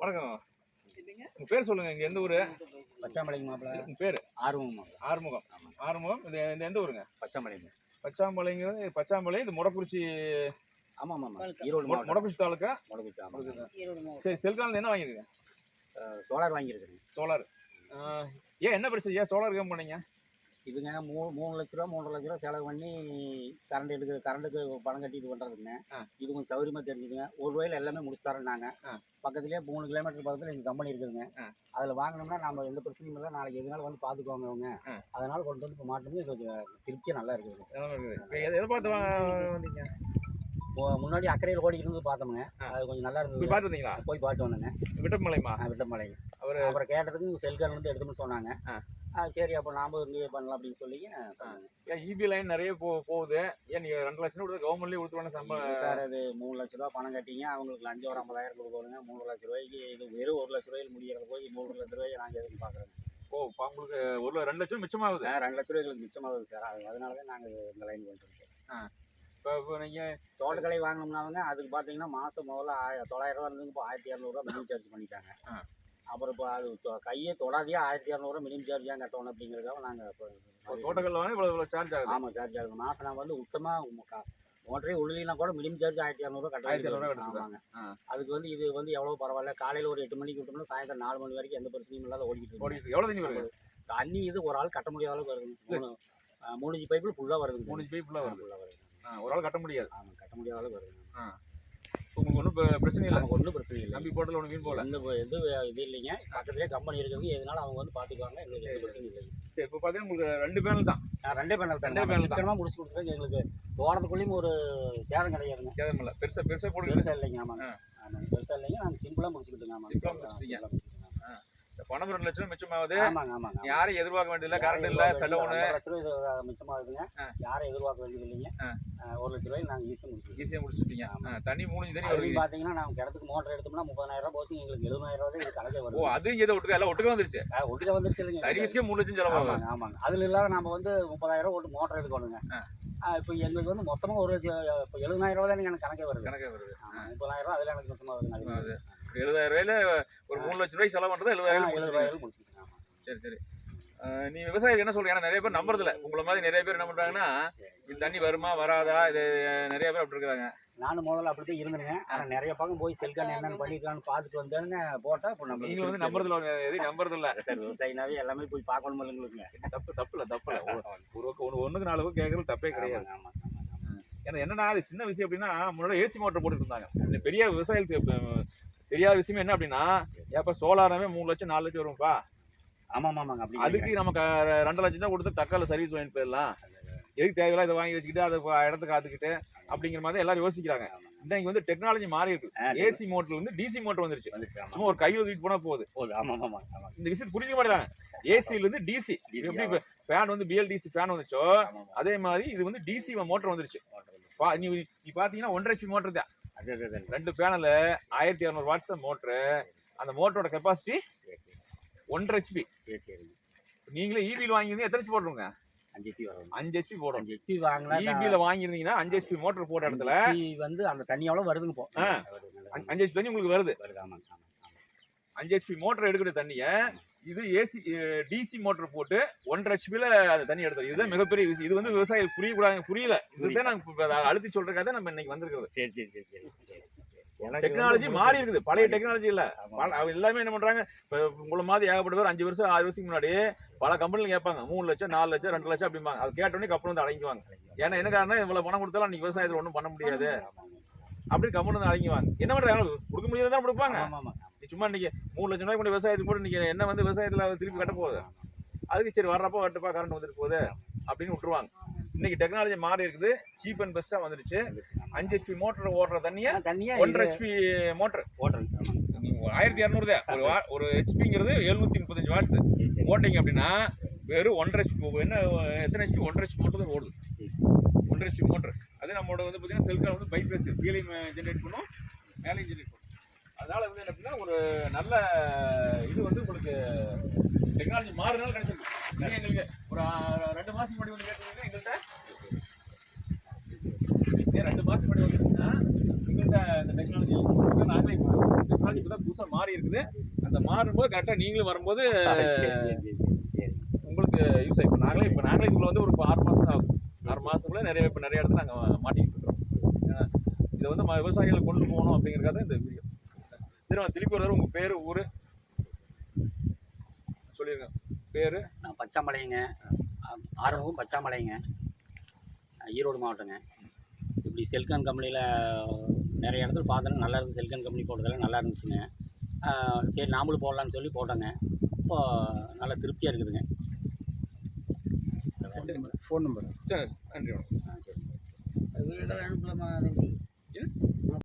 வணக்கம். உங்க பேர் சொல்லுங்க இங்க எந்த ஊரு? பச்சாமலைங்க மாப்பிள்ள உங்க பேரு? மாப்பிள்ள ஆறுமுகம். ஆறுமுகம்? இது இந்த எந்த ஊருங்க? பச்சாமலைங்க. பச்சாம்பாளைங்கிறது பச்சாம்பாளை இது முடக்குறிச்சி ஆமாம் ஆமாம் ஈரோடு முடக்குறிச்சி தாலுக்கா? முடக்குச்சி ஆமாம். சரி செல்காலில் என்ன வாங்கிருக்கீங்க சோலார் வாங்கியிருக்கிறேங்க சோலார். ஏன் என்ன பிரச்சனை? ஏன் சோலார் கேம் பண்ணீங்க இதுங்க மூ மூணு லட்ச ரூபா மூன்றரை லட்ச ரூபா செலவு பண்ணி கரண்ட் எடுக்க கரண்ட்டுக்கு பணம் கட்டிட்டு பண்ணுறதுங்க. இது கொஞ்சம் சௌகரியமாக தெரிஞ்சுதுங்க ஒரு ரூபாயில் எல்லாமே முடிச்சு தரேன்னாங்க ஆ. பக்கத்துலேயே மூணு கிலோமீட்டர் பக்கத்தில் எங்கள் கம்பெனி இருக்குதுங்க. அதில் வாங்கினோம்னா நம்ம எந்த பிரச்சனையும் இல்லை நாளைக்கு எதுனாலும் வந்து பார்த்துக்குவாங்க அவங்க. அதனால கொண்டு வந்து இப்போ மாட்டோம் எங்களுக்கு திருப்தியாக நல்லா இருக்குதுங்க எல்லாமே இருக்குது. இப்ப எதை எதை பார்த்து வா- வந்தீங்க முன்னாடி அக்கறையில் ஓடிக்கிட்டு இருந்து பார்த்தோமுங்க. ஆ. அது கொஞ்சம் நல்லா இருந்தது. பார்த்து வந்தீங்களா? போய் பார்த்து வந்தேங்க. விட்டமலைமா விட்டமலைங்க அவரு அப்புறம் கேட்டதுக்கு செல்கான் வந்து எடுத்துன்னு சொன்னாங்க. ஆ. ஆ, சரி அப்போ நாம இங்கே பண்ணலாம் அப்படின்னு சொல்லி ஏன் இபி லைன் நிறைய போ போகுது. ஏன் நீங்க ரெண்டு லட்சம் கொடுத்து கவர்மெண்ட்லேயே கொடுத்துருவாங்க சம்பளம் சார் அது மூணு லட்ச ரூபா பணம் கட்டிங்க. அவங்களுக்கு லஞ்சம் ஒரு ஐம்பதாயிரம் கொடுக்கணுங்க. மூணு லட்ச ரூபாய்க்கு இது வெறும் ஒரு லட்ச ரூபாயில் முடியறது போய் மூணு லட்ச ரூபாய் நாங்கள் எதுவும் பார்க்குறோங்க ஓ உங்களுக்கு ஒரு ரெண்டு லட்சம் மிச்சமாகுது. ரெண்டு லட்ச ரூபாய் எங்களுக்கு மிச்சமாகுது சார் அது அதனால தான் நாங்கள் இந்த லைன் வந்துருக்கோம் இப்போ இப்போ நீங்க தோட்டக்கலை வாங்கினோம்னாங்க அதுக்கு பார்த்தீங்கன்னா மாதம் முதல்ல ஆய தொள்ளாயிரம் ரூபா இருந்தது இப்போ ஆயிரத்தி இரநூறுவா மினிமம் சார்ஜ் பண்ணிட்டாங்க. அப்புறம் இப்போ அது கையே தொடாதையே ஆயிரத்தி இரநூறுவா மினிமம் சார்ஜ் ஏன் கட்டணும் அப்படிங்கிறதுக்காக நாங்கள் இப்போ தோட்டக்கல்ல வாங்க இவ்வளவு இவ்வளவு சார்ஜ் ஆகுது. ஆமாம் சார்ஜ் ஆகுது. மாதம் நான் வந்து மொத்தமாக மோட்டரே உள்ளினா கூட மினிமம் சார்ஜ் ஆயிரத்தி இரநூறுவா கட்ட ஆயிரத்தி இரநூறுவா வேண்டியது கட்டுது. ஆமாங்க ஆ. அதுக்கு வந்து இது வந்து எவ்வளோ பரவாயில்ல. காலையில் ஒரு எட்டு மணிக்கு விட்டோம்னா சாயந்தரம் நாலு மணி வரைக்கும் எந்த பிரச்சனையும் இல்லாத ஓடிக்கிட்டு இருக்கு. ஓடிட்டு எவ்வளவு தண்ணி வருது? தண்ணி இது ஒரு ஆள் கட்ட முடியாத அளவுக்கு வருதுங்க மூணு மூணு பைப்பில் ஃபுல்லாக வருதுங்க. மூணு பைப் ஃபுல்லாக வருது. ஃபுல்லாக வருது. ஒரு ஆள் கட்ட முடியாது. ஆமாம் கட்ட முடியாத அளவுக்கு வருதுங்க உங்களுக்கு ஒன்றும் பிரச்சனை இல்லை? ஒன்றும் பிரச்சனை இல்லை. நம்பி போட்டல ஒன்று மீன் போகல? எந்த எந்த இது இல்லைங்க. பக்கத்துலேயே கம்பெனி இருக்குது எதனால அவங்க வந்து பார்த்துக்குவாங்க எங்களுக்கு எந்த பிரச்சனையும் இல்லை சரி இப்போ பார்த்தீங்கன்னா உங்களுக்கு ரெண்டு பேனல் தான். நான் ரெண்டே பேனல் ரெண்டே தான் panel தான். சீக்கிரமாக முடிச்சு கொடுத்துருக்கேன் எங்களுக்கு தோட்டத்துக்குள்ளேயும் ஒரு சேதம் கிடையாதுங்க. சேதம் இல்லை. பெருசாக பெருசாக போடுங்க. பெருசாக இல்லைங்க. ஆமாங்க. ஆ. பெருசாக இல்லைங்க. நாங்கள் சிம்பிளாக முடிச்சுக்கிட்டுங்க ஆமாங்க. Simple ஆ முடிச்சிட்டீங்க. simple ஆ முடிச்சுக்கிட்டுங்க. இந்த பணம் ரெண்டு லட்சம் மிச்சமாகுது. யாரையும் எதிர்பார்க்க வேண்டியதில்லை கரண்ட் இல்லை செலவுன்னு ரூபாய் மிச்சமாகுதுங்க. யாரும் எதிர்பார்க்க வேண்டியது இல்லைங்க. ஒரு லட்ச ரூபாய் நாங்கள் ஈஸியாக முடிச்சுக்கோம் ஈஸியாக முடிச்சுட்டீங்க தண்ணி மூணு தண்ணி வருது பார்த்தீங்கன்னா நாங்கள் கிடத்துக்கு மோட்டர் எடுத்தோம்னா முப்பதாயிரம் ரூபாய் போச்சு. எங்களுக்கு எழுபதாயிரம் ரூபாய் தான் இது கணக்கே ஓ வருது. அது இங்கே ஒட்டுக்க எல்லாம் ஒட்டுக்க வந்துருச்சு. ஒட்டுக்க வந்துருச்சு இல்லைங்க. சர்வீஸ்க்கே மூணு லட்சம் செலவாகும். ஆமாங்க அதில் இல்லாத நம்ம வந்து முப்பதாயிரம் ரூபா ஓட்டு மோட்டர் எடுக்கணுங்க. இப்போ எங்களுக்கு வந்து மொத்தமாக ஒரு இப்போ எழுபதாயிரம் ரூபாய் தான் எனக்கு கணக்கே வருது. கணக்கே வருது. முப்பதாயிரம் ரூபாய் அதில் எனக்கு மொத்தமாக அது எழுபதாயிரம் ரூபாயில ஒரு மூணு லட்சம் ரூபாய் செலவு பண்ணுறது எழுபதாயிரம். எழுபதாயிரம் ஆமாம் சரி சரி. நீ விவசாயிகள் என்ன சொல்றீங்க ஏன்னா நிறைய பேர் நம்புறதில்ல. உங்களை மாதிரி நிறைய பேர் என்ன பண்றாங்கன்னா இது தண்ணி வருமா வராதா? இது நிறைய பேர் அப்படி இருக்கிறாங்க நானும் முதல்ல அப்படித்தான் இருந்தேங்க ஆனால் நிறைய பக்கம் போய் செல்கான் என்னென்னு பண்ணிருக்கான்னு பார்த்துட்டு வந்தேன்னு போட்டால் இப்போ நம்ம நீங்க வந்து நம்புறதுல எதையும் நம்புறதில்ல. சார் விவசாயினாவே எல்லாமே போய் பார்க்கணும் இல்லைங்களுக்குங்க தப்பு தப்பு இல்லை தப்பு இல்லை. ஒரு ஒன்று ஒன்றுக்கு நாலு பேர் கேட்கறது தப்பே கிடையாது. ஆமாங்க ஏன்னா என்னன்னா அது சின்ன விஷயம் அப்படின்னா முன்னாடி ஏசி மோட்டர் போட்டுட்டு இருந்தாங்க. இந்த பெரிய விவசாயிகளுக்கு இப்ப தெரியாத விஷயம் என்ன அப்படின்னா ஏப்ப சோலாரமே மூணு லட்சம் நாலு லட்சம் வரும்ப்பா. ஆமாம் ஆமாங்க அப்படி அதுக்கு நமக்கு ரெண்டு லட்சம் தான் கொடுத்து தக்கால சர்வீஸ் வாங்கிட்டு போயிடலாம். எதுக்கு தேவையில்ல இதை வாங்கி வச்சுக்கிட்டு அதை இடத்துக்கு காத்துக்கிட்டு அப்படிங்கிற மாதிரி எல்லாரும் யோசிக்கிறாங்க. இன்னைக்கு வந்து டெக்னாலஜி மாறி இருக்கு. ஏசி மோட்டர்ல இருந்து டிசி மோட்டர் வந்துருச்சு. சும்மா ஒரு கையில் தூக்கிட்டு போனா போகுது. இந்த விஷயம் புரிஞ்சுக்க மாட்டேங்கிறாங்க. ஏசில இருந்து டிசி DC, எப்படி ஃபேன் வந்து பிஎல்டிசி ஃபேன் வந்துச்சோ அதே மாதிரி இது வந்து டிசி மோட்டர் வந்துருச்சு. பா- நீ நீ பாத்தீங்கன்னா ஒன்றரை ஹெச்பி மோட்டர் தான். ரெண்டு பேனல் ஆயிரத்தி இரநூறு வாட்ஸ் மோட்டரு அந்த மோட்டரோட கெப்பாசிட்டி ஒன்றரை ஹெச்பி நீங்களே இபியில் வாங்கியிருந்தீங்க எத்தனை ஹெச்பி போட்டுருங்க? அஞ்சு எட்டி வரும். அஞ்சு ஹெச்பி போடும். அஞ்சு வாங்கினா இபியில் வாங்கியிருந்தீங்கன்னா அஞ்சு ஹெச்பி மோட்டர் போட்ட இடத்துல வந்து அந்த தண்ணி எவ்வளோ வருதுங்க போ. ஆ. அஞ்சு- ஹெச்பி தண்ணி உங்களுக்கு வருது. வருது ஆமாங்க அஞ்சு ஹெச்பி மோட்டர் எடுக்கிற தண்ணியை இது ஏசி டிசி மோட்டர் போட்டு ஒன்றரை ஹெச்பியில் அந்த தண்ணி எடுத்தோம் இதுதான் மிகப்பெரிய விஷயம். இது வந்து விவசாயிகள் புரியக்கூடாது புரியல. இதுதான் அதை அழுத்தி சொல்றதுக்காக நம்ம இன்னைக்கு வந்திருக்கிறது. சரி சரி சரி டெக்னாலஜி மாறி இருக்குது. பழைய டெக்னாலஜி இல்ல. எல்லாமே என்ன பண்றாங்க? உங்களை மாதிரி ஏகப்பட்ட பேர் அஞ்சு வருஷம் ஆறு வருஷத்துக்கு முன்னாடி பல கம்பெனில கேட்பாங்க. மூணு லட்சம் நாலு லட்சம் ரெண்டு லட்சம் அப்படிம்பாங்க. அது கேட்டோடனே அப்புறம் வந்து அடங்கிக்குவாங்க. ஏன்னா என்ன காரணம் இவ்வளவு பணம் கொடுத்தாலும் நீங்க விவசாயத்துல ஒன்றும் பண்ண முடியாது. அப்படி கம்பெனி வந்து அடங்கிக்குவாங்க என்ன பண்றாங்க கொடுக்க முடியாது தான் கொடுப்பாங்க. சும்மா இன்னைக்கு மூணு லட்சம் ரூபாய் கொண்டு விவசாயத்துக்கு போட்டு நீங்க என்ன வந்து விவசாயத்துல திருப்பி கட்ட போகுது? அதுக்கு சரி வர்றப்போ வரட்டுப்பா கரண்ட் வந்துட்டு போகுது அப்படின்னு விட்டுருவாங்க. இன்னைக்கு டெக்னாலஜி மாறி இருக்குது. சீப் அண்ட் பெஸ்டா வந்துருச்சு. அஞ்சு ஹெச்பி மோட்டர் ஓடுற தண்ணியை தண்ணியா ஒன்றரை ஹெச்பி மோட்டர் ஓட்டல் ஆயிரத்தி இரநூறு தான். ஒரு ஒரு ஹெச்பிங்கிறது எழுநூத்தி முப்பத்தஞ்சு வாட்ஸ் போட்டீங்க அப்படின்னா வெறும் ஒன்றரை ஹெச்பி என்ன எத்தனை ஹெச்பி ஒன்றரை ஹெச்பி மோட்டர் தான் ஓடுது. ஒன்றரை ஹெச்பி மோட்டர் அது நம்மளோட வந்து பார்த்தீங்கன்னா செல்கால் வந்து பைப்ரேஸ் கீழையும் ஜென்ரேட் பண்ணும் மேலேயும் ஜென்ரேட் பண்ணும். அதனால வந்து என்ன அப்படின்னா ஒரு நல்ல இது வந்து உங்களுக்கு டெக்னாலஜி மாறுனாலும் கிடைச்சிருக்கு. எங்களுக்கு ஒரு ரெண்டு மாதம் முன்னாடி வந்து கேட்டீங்கன்னா எங்கள்கிட்ட ரெண்டு மாதம் முன்னாடி வந்துருக்குன்னா எங்கள்கிட்ட இந்த டெக்னாலஜி நாங்களே டெக்னாலஜி இப்போ தான் புதுசாக மாறி இருக்குது. அந்த மாறும்போது கரெக்டாக நீங்களும் வரும்போது. உங்களுக்கு யூஸ் ஆகி இப்போ நாங்களே இப்போ நாங்களே இதுக்குள்ள வந்து ஒரு ஆறு மாதம் தான் ஆகும். மாதத்துக்குள்ளே நிறைய இப்போ நிறைய இடத்துல நாங்கள் மாட்டிக்கிட்டு இருக்கிறோம் இதை வந்து ம- விவசாயிகளை கொண்டு போகணும் அப்படிங்கிறக்காக இந்த வீடியோ. திரும்ப திருப்பி ஒரு உங்கள் பேர் ஊர் சொல்லிடுங்க பேர்? நான் பச்சாமலைங்க. ஆரம்பம் பச்சாமலைங்க. ஈரோடு மாவட்டங்க. இப்படி செல்கான் கம்பெனியில் நிறைய இடத்துல பார்த்தோன்னா நல்லா செல்கான் கம்பெனி போட்டதெல்லாம் நல்லா இருந்துச்சுங்க. சரி நாமளும் போடலான்னு சொல்லி போட்டோங்க. இப்போ நல்லா திருப்தியாக இருக்குதுங்க. Phone number. சரி நன்றி வணக்கம் ஆ, சரி. வீடெல்லாம் அனுப்பலாமா இது?